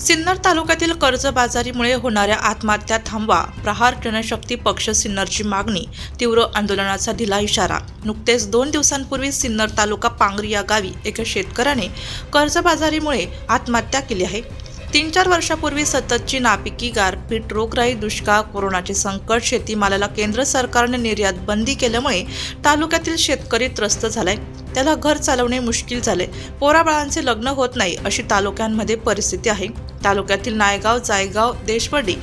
सिन्नर तालुक्यातील कर्जबाजारीमुळे होणाऱ्या आत्महत्या थांबवा. प्रहार जनशक्ती पक्ष सिन्नरची मागणी तीव्र आंदोलनाचा दिला इशारा. नुकतेच दोन दिवसांपूर्वी सिन्नर तालुका पांगरी या गावी एका शेतकऱ्याने कर्जबाजारीमुळे आत्महत्या केली आहे. तीन चार वर्षापूर्वी सततची नापिकी गारपीट रोगराई दुष्काळ कोरोनाचे संकट शेतीमालाला केंद्र सरकारने निर्यात बंदी केल्यामुळे तालुक्यातील शेतकरी त्रस्त झालाय. त्याला घर चालवणे मुश्किल झाले पोराबाळांचे लग्न होत नाही अशी तालुक्यांमध्ये परिस्थिती आहे. तालुक्यातील नायगाव जायगाव देशवडी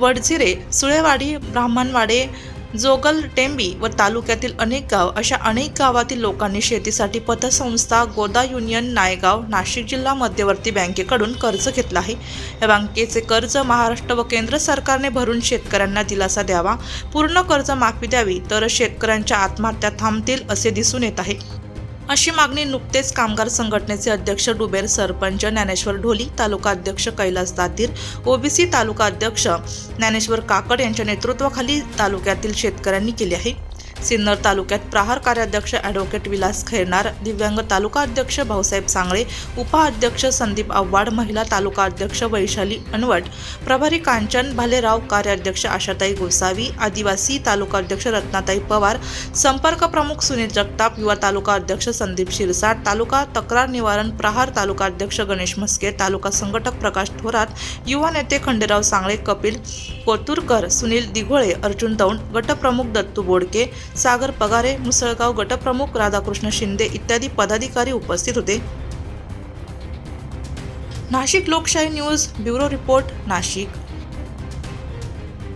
वडझिरे सुळेवाडी ब्राह्मणवाडे जोगल टेंबी व तालुक्यातील अनेक गाव अशा अनेक गावातील लोकांनी शेतीसाठी पतसंस्था गोदा युनियन नायगाव नाशिक जिल्हा मध्यवर्ती बँकेकडून कर्ज घेतलं आहे. या बँकेचे कर्ज महाराष्ट्र व केंद्र सरकारने भरून शेतकऱ्यांना दिलासा द्यावा पूर्ण कर्ज माफी द्यावी तर शेतकऱ्यांच्या आत्महत्या थांबतील असे दिसून येत आहे. अशी मागणी नुकतेच कामगार संघटनेचे अध्यक्ष डुबेर सरपंच ज्ञानेश्वर ढोली तालुका अध्यक्ष कैलास दातीर ओबीसी तालुका अध्यक्ष ज्ञानेश्वर काकड यांच्या नेतृत्वाखाली तालुक्यातील शेतकऱ्यांनी केली आहे. सिन्नर तालुक्यात प्रहार कार्याध्यक्ष ॲडव्होकेट विलास खैरनार दिव्यांग तालुका अध्यक्ष भाऊसाहेब सांगळे उपाध्यक्ष संदीप आव्हाड महिला तालुका अध्यक्ष वैशाली अनवट प्रभारी कांचन भालेराव कार्याध्यक्ष आशाताई गोसावी आदिवासी तालुका अध्यक्ष रत्नाताई पवार संपर्क प्रमुख सुनील जगताप युवा तालुका अध्यक्ष संदीप शिरसाट तालुका तक्रार निवारण प्रहार तालुका अध्यक्ष गणेश म्हस्के तालुका संघटक प्रकाश थोरात युवा नेते खंडेराव सांगळे कपिल कोतुरकर सुनील दिघोळे अर्जुन दौंड गटप्रमुख दत्तू बोडके सागर पगारे मुसळगाव गटप्रमुख राधाकृष्ण शिंदे इत्यादी पदाधिकारी उपस्थित होते. नाशिक लोकशाही न्यूज ब्युरो रिपोर्ट नाशिक.